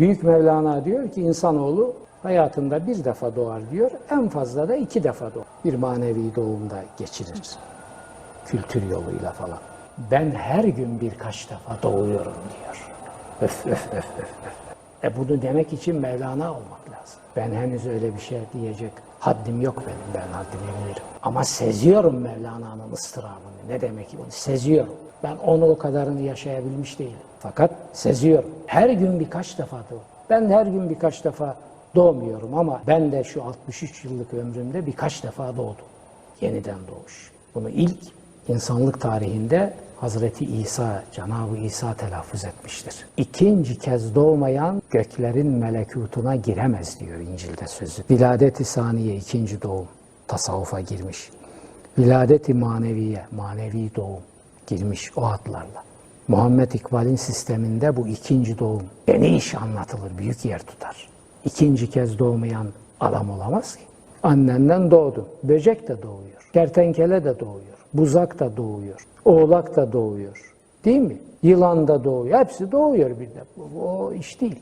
Büyük Mevlana diyor ki insanoğlu hayatında bir defa doğar diyor. En fazla da iki defa doğar. Bir manevi doğumda geçirir. Kültür yoluyla falan. Ben her gün birkaç defa doğuyorum diyor. Öf öf öf öf. E bunu demek için Mevlana olmak lazım. Ben henüz öyle bir şey diyecek haddim yok benim. Ben haddimi bilirim. Ama seziyorum Mevlana'nın ıstırabını. Ne demek bunu? Seziyorum. Ben onu o kadarını yaşayabilmiş değilim. Fakat seziyorum. Her gün birkaç defa doğ. Ben her gün birkaç defa doğmuyorum ama ben de şu 63 yıllık ömrümde birkaç defa doğdum. Yeniden doğuş. Bunu ilk insanlık tarihinde Hazreti İsa, Cenab-ı İsa telaffuz etmiştir. İkinci kez doğmayan göklerin melekutuna giremez diyor İncil'de sözü. Viladet-i saniye ikinci doğum tasavvufa girmiş. Viladet-i maneviye, manevi doğum girmiş o adlarla. Muhammed İkbal'in sisteminde bu ikinci doğum geniş anlatılır, büyük yer tutar. İkinci kez doğmayan adam olamaz ki. Annenden doğdu. Böcek de doğuyor. Kertenkele de doğuyor. Buzak da doğuyor. Oğlak da doğuyor. Değil mi? Yılan da doğuyor. Hepsi doğuyor bir de. O iş değil.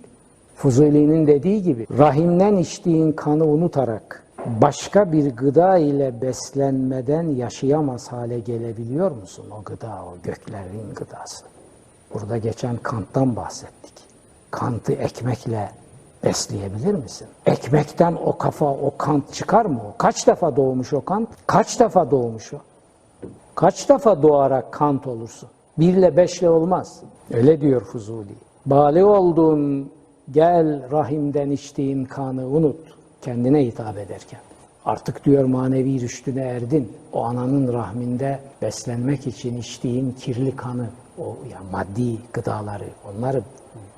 Fuzuli'nin dediği gibi rahimden içtiğin kanı unutarak başka bir gıda ile beslenmeden yaşayamaz hale gelebiliyor musun? O gıda, o göklerin gıdası. Burada geçen Kant'tan bahsettik. Kant'ı ekmekle besleyebilir misin? Ekmekten o kafa, o kant çıkar mı? Kaç defa doğmuş o kant? Kaç defa doğmuş o? Kaç defa doğarak kant olursun? Birle beşle olmaz. Öyle diyor Fuzuli. Bali olduğun gel rahimden içtiğin kanı unut. Kendine hitap ederken. Artık diyor manevi rüştüne erdin. O ananın rahminde beslenmek için içtiğin kirli kanı, o ya maddi gıdaları onları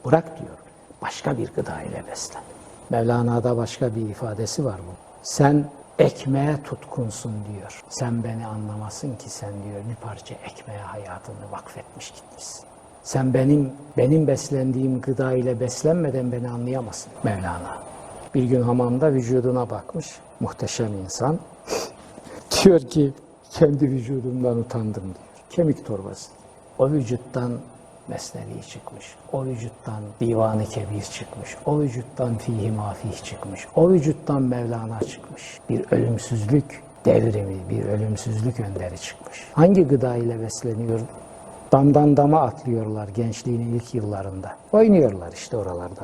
bırak diyor. Başka bir gıda ile beslen. Mevlana'da başka bir ifadesi var bu. Sen ekmeğe tutkunsun diyor. Sen beni anlamasın ki sen diyor bir parça ekmeğe hayatını vakfetmiş gitmişsin. Sen benim benim beslendiğim gıda ile beslenmeden beni anlayamazsın Mevlana. Bir gün hamamda vücuduna bakmış. Muhteşem insan. diyor ki kendi vücudumdan utandım diyor. Kemik torbası. O vücuttan Mesnevi çıkmış. O vücuttan Divanı Kebir çıkmış. O vücuttan Fihi Mafih çıkmış. O vücuttan Mevlana çıkmış. Bir ölümsüzlük devrimi, bir ölümsüzlük önderi çıkmış. Hangi gıda ile besleniyor? Damdan dama atlıyorlar gençliğinin ilk yıllarında. Oynuyorlar işte oralarda.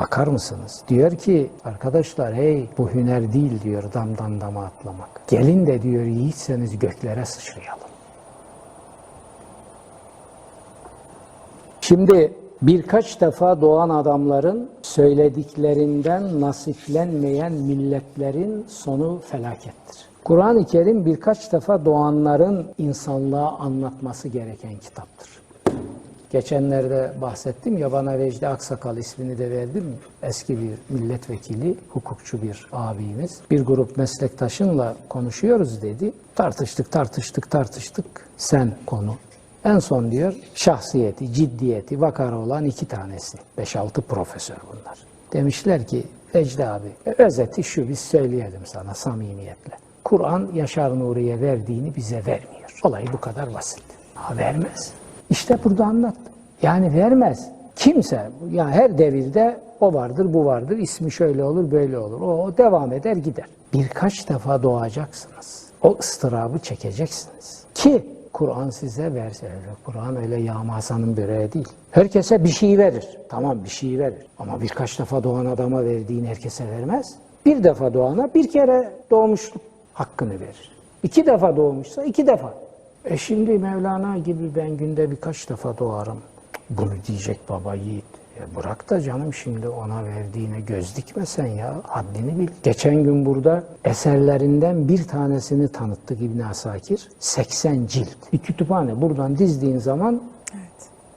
Bakar mısınız? Diyor ki arkadaşlar hey bu hüner değil diyor damdan dama atlamak. Gelin de diyor yiğitseniz göklere sıçrayalım. Şimdi birkaç defa doğan adamların söylediklerinden nasiplenmeyen milletlerin sonu felakettir. Kur'an-ı Kerim birkaç defa doğanların insanlığa anlatması gereken kitaptır. Geçenlerde bahsettim ya bana Vecdi Aksakal ismini de verdim. Eski bir milletvekili, hukukçu bir abimiz. Bir grup meslektaşınla konuşuyoruz dedi. Tartıştık, tartıştık, tartıştık. Sen konu. En son diyor şahsiyeti, ciddiyeti, vakarı olan iki tanesi. 5-6 profesör bunlar. Demişler ki Vecdi abi özeti şu biz söyleyelim sana samimiyetle. Kur'an Yaşar Nuri'ye verdiğini bize vermiyor. Olay bu kadar basit. Ha, vermez. İşte burada anlattım. Yani vermez. Kimse, yani her devirde o vardır, bu vardır, ismi şöyle olur, böyle olur. O devam eder, gider. Birkaç defa doğacaksınız. O ıstırabı çekeceksiniz. Ki Kur'an size verse, öyle Kur'an öyle yağma Hasan'ın böreği değil. Herkese bir şey verir. Tamam bir şey verir. Ama birkaç defa doğan adama verdiğini herkese vermez. Bir defa doğana bir kere doğmuşluk hakkını verir. İki defa doğmuşsa iki defa. E şimdi Mevlana gibi ben günde birkaç defa doğarım. Bunu diyecek baba yiğit. Ya bırak da canım şimdi ona verdiğine göz dikmesen ya. Haddini bil. Geçen gün burada eserlerinden bir tanesini tanıttık İbn Asakir. 80 cilt. Bir kütüphane. Buradan dizdiğin zaman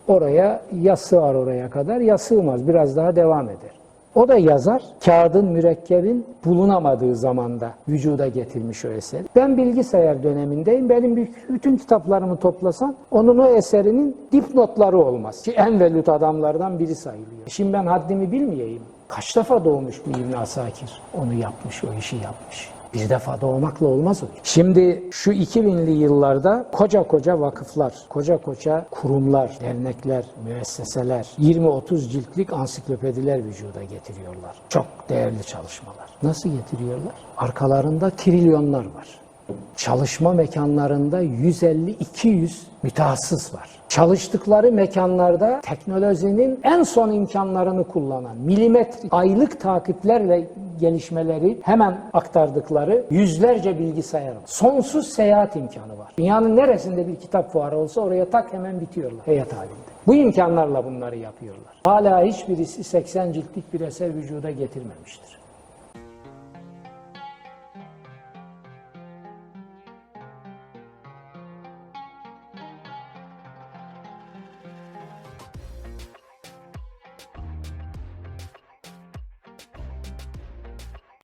oraya ya sığar oraya kadar ya sığmaz. Biraz daha devam eder. O da yazar, kağıdın, mürekkebin bulunamadığı zamanda vücuda getirmiş o eseri. Ben bilgisayar dönemindeyim. Benim bütün kitaplarımı toplasan onun o eserinin dipnotları olmaz. Ki en velut adamlardan biri sayılıyor. Şimdi ben haddimi bilmeyeyim. Kaç defa doğmuş bu İbn Asakir? Onu yapmış, o işi yapmış. Bir defa doğmakla olmaz o. Şimdi şu 2000'li yıllarda koca koca vakıflar, koca koca kurumlar, dernekler, müesseseler 20-30 ciltlik ansiklopediler vücuda getiriyorlar. Çok değerli çalışmalar. Nasıl getiriyorlar? Arkalarında trilyonlar var. Çalışma mekanlarında 150-200 mütehassıs var. Çalıştıkları mekanlarda teknolojinin en son imkanlarını kullanan, milimetre aylık takiplerle gelişmeleri hemen aktardıkları yüzlerce bilgisayar var. Sonsuz seyahat imkanı var. Dünyanın neresinde bir kitap fuarı olsa oraya tak hemen bitiyorlar heyet halinde. Bu imkanlarla bunları yapıyorlar. Hala hiçbirisi 80 ciltlik bir eser vücuda getirmemiştir.